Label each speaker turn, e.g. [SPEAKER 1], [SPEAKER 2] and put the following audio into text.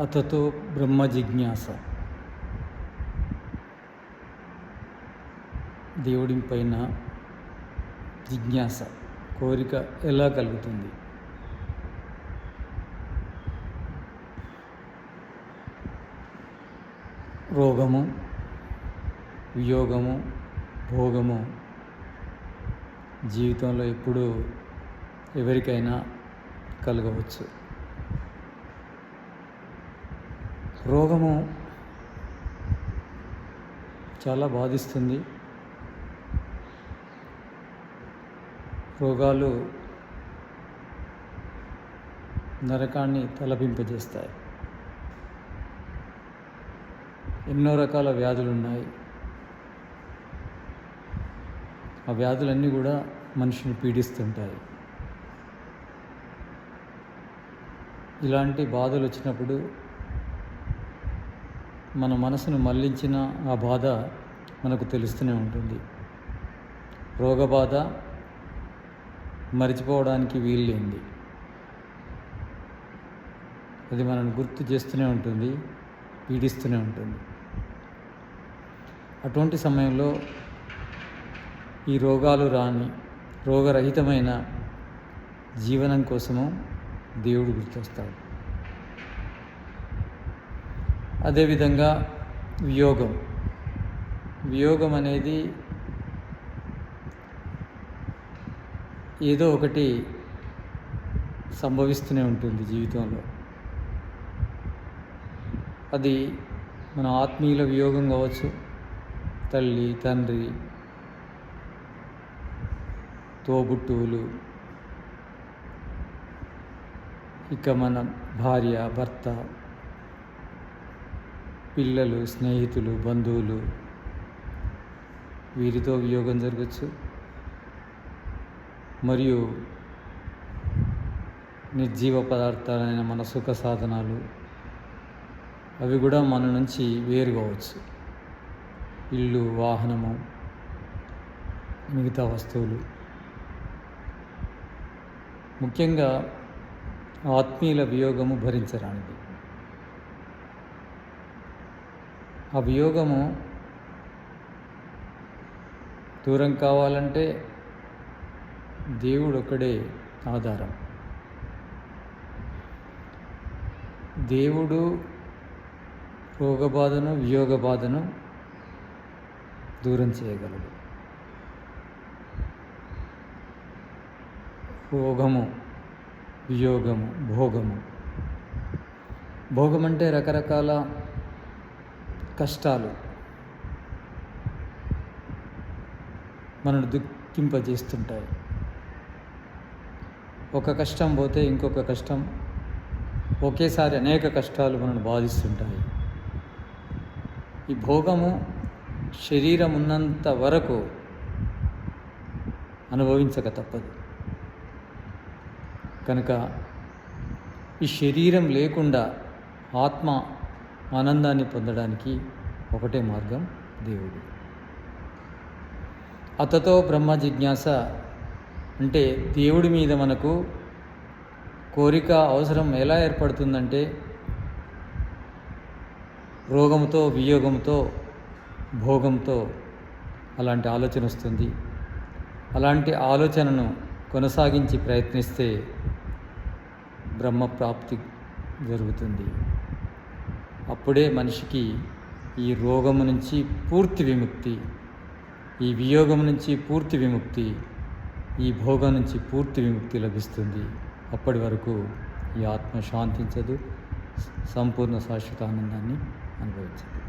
[SPEAKER 1] అతతో బ్రహ్మ జిజ్ఞాస దేవుడి పైన జిజ్ఞాస కోరిక ఎలా కలుగుతుంది? రోగము వియోగము భోగము జీవితంలో ఎప్పుడూ ఎవరికైనా కలగవచ్చు. రోగము చాలా బాధిస్తుంది. రోగాలు నరకాన్ని తలపింపజేస్తాయి. ఎన్నో రకాల వ్యాధులు ఉన్నాయి. ఆ వ్యాధులన్నీ కూడా మనిషిని పీడిస్తుంటాయి. ఇలాంటి బాధలు వచ్చినప్పుడు మన మనసును మళ్ళించిన ఆ బాధ మనకు తెలుస్తూనే ఉంటుంది. రోగబాధ మరిచిపోవడానికి వీల్లేంది. అది మనల్ని గుర్తు చేస్తూనే ఉంటుంది పీడిస్తూనే ఉంటుంది. అటువంటి సమయంలో ఈ రోగాలు రాని రోగరహితమైన జీవనం కోసము దేవుడు గుర్తొస్తాడు. అదేవిధంగా వియోగం. వియోగం అనేది ఏదో ఒకటి సంభవిస్తూనే ఉంటుంది జీవితంలో. అది మన ఆత్మీయుల వియోగం కావచ్చు తల్లి తండ్రి తోబుట్టువులు ఇక మన భార్య భర్త పిల్లలు స్నేహితులు బంధువులు వీరితో వియోగం జరగచ్చు. మరియు నిర్జీవ పదార్థాలైన మన సుఖ సాధనాలు అవి కూడా మన నుంచి వేరు కావచ్చు ఇల్లు వాహనము మిగతా వస్తువులు. ముఖ్యంగా ఆత్మీయుల వియోగము భరించరానిది. ఆ వియోగము దూరం కావాలంటే దేవుడు ఒక్కడే ఆధారం. దేవుడు రోగబాధను వియోగ బాధను దూరం చేయగలడు. భోగము వియోగము భోగము. భోగం అంటే రకరకాల కష్టాలు మనను దుఃఖింపజేస్తుంటాయి. ఒక కష్టం పోతే ఇంకొక కష్టం ఒకేసారి అనేక కష్టాలు మనను బాధిస్తుంటాయి. ఈ భోగము శరీరం ఉన్నంత వరకు అనుభవించక తప్పదు. కనుక ఈ శరీరం లేకుండా ఆత్మ ఆనందాన్ని పొందడానికి ఒకటే మార్గం దేవుడు. అతతో బ్రహ్మ జిజ్ఞాస అంటే దేవుడి మీద మనకు కోరిక అవసరం ఎలా ఏర్పడుతుందంటే రోగంతో వియోగంతో భోగంతో అలాంటి ఆలోచన వస్తుంది. అలాంటి ఆలోచనను కొనసాగించి ప్రయత్నిస్తే బ్రహ్మప్రాప్తి జరుగుతుంది. అప్పుడే మనిషికి ఈ రోగము నుంచి పూర్తి విముక్తి ఈ వియోగం నుంచి పూర్తి విముక్తి ఈ భోగం నుంచి పూర్తి విముక్తి లభిస్తుంది. అప్పటి వరకు ఈ ఆత్మ శాంతించదు సంపూర్ణ శాశ్వత ఆనందాన్ని అనుభవించదు.